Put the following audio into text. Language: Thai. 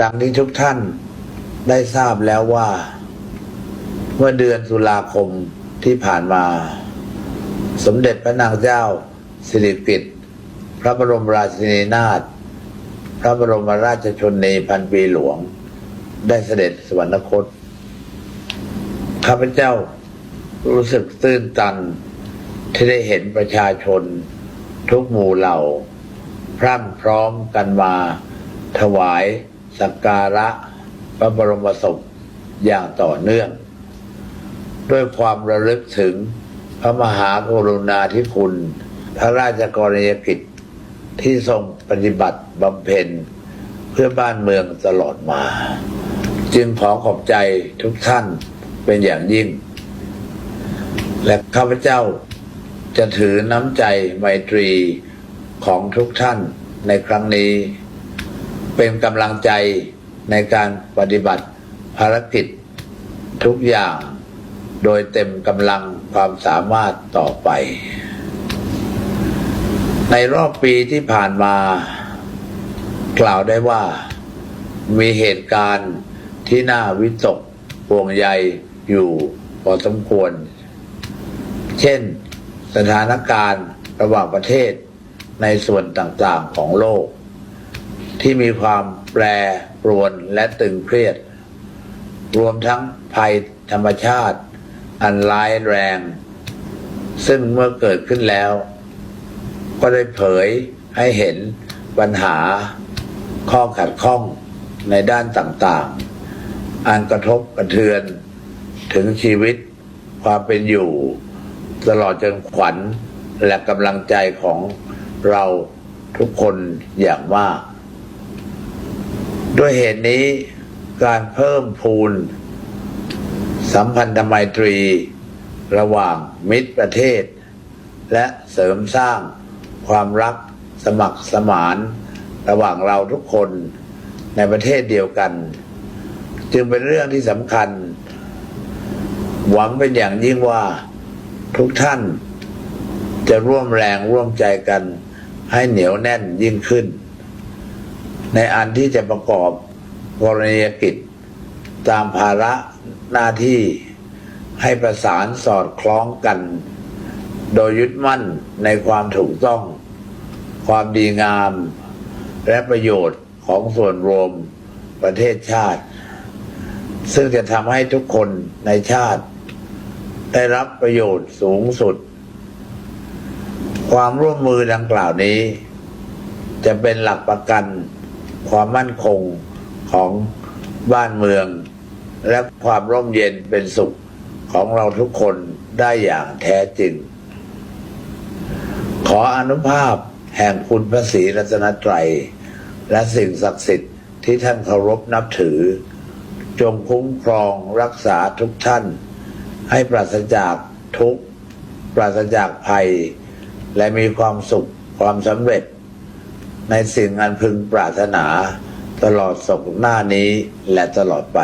ดังที่ทุกท่านได้ทราบแล้วว่า เมื่อเดือนตุลาคมที่ผ่านมา สมเด็จพระนางเจ้า สิริกิติ์พระบรมราชินีนาถพระบรมราชชนนีพันปีหลวง ได้เสด็จสวรรคตข้าพเจ้ารู้สึกตื้นตันที่ได้เห็นประชาชน ทุกหมู่เหล่า พรั่งพร้อมกันมา ถวาย สักการะพระบรมศพอย่างต่อเนื่อง ด้วยความระลึกถึงพระมหากรุณาธิคุณ พระราชกรณียกิจที่ทรงปฏิบัติบำเพ็ญเพื่อบ้านเมืองตลอดมา จึงขอขอบใจทุกท่านเป็นอย่างยิ่ง และข้าพเจ้าจะถือน้ำใจไมตรีของทุกท่านในครั้งนี้ เป็นกำลังใจในการปฏิบัติภารกิจทุกอย่างโดยเต็มกำลังความสามารถต่อไป ในรอบปีที่ผ่านมา กล่าวได้ว่า มีเหตุการณ์ที่น่าวิตกห่วงใยอยู่พอสมควร เช่นสถานการณ์ระหว่างประเทศในส่วนต่างๆของโลก ที่มีความแปรปรวนและตึงเครียด รวมทั้งภัยธรรมชาติ อันร้ายแรง ซึ่งเมื่อเกิดขึ้นแล้ว ก็ได้เผยให้เห็นปัญหาข้อขัดข้องในด้านต่างๆ อันกระทบกระเทือนถึงชีวิตความเป็นอยู่ ตลอดจนขวัญและกำลังใจของเราทุกคนอย่างมาก ด้วยเหตุนี้การเพิ่มพูน สัมพันธไมตรี ระหว่างมิตรประเทศ และเสริมสร้างความรักสมัครสมาน ระหว่างเราทุกคนในประเทศเดียวกัน จึงเป็นเรื่องที่สำคัญ หวังเป็นอย่างยิ่งว่าทุกท่านจะร่วมแรงร่วมใจกันให้เหนียวแน่นยิ่งขึ้น ในอันที่จะประกอบกรณียกิจ ตามภาระหน้าที่ให้ประสานสอดคล้องกัน โดยยึดมั่นในความถูกต้อง ความดีงาม และประโยชน์ของส่วนรวมประเทศชาติ ซึ่งจะทำให้ทุกคนในชาติ ได้รับประโยชน์สูงสุด ความร่วมมือดังกล่าวนี้ จะเป็นหลักประกัน ความมั่นคงของบ้านเมือง และความร่มเย็นเป็นสุขของเราทุกคนได้อย่างแท้จริง ขออนุภาพแห่งคุณพระศรีรัตนตรัย และสิ่งศักดิ์สิทธิ์ที่ท่านเคารพนับถือ จงคุ้มครองรักษาทุกท่าน ให้ปราศจากทุกปราศจากภัย และมีความสุขความสำเร็จ ในสิ่งอันพึงปรารถนา ตลอดศกหน้านี้และตลอดไป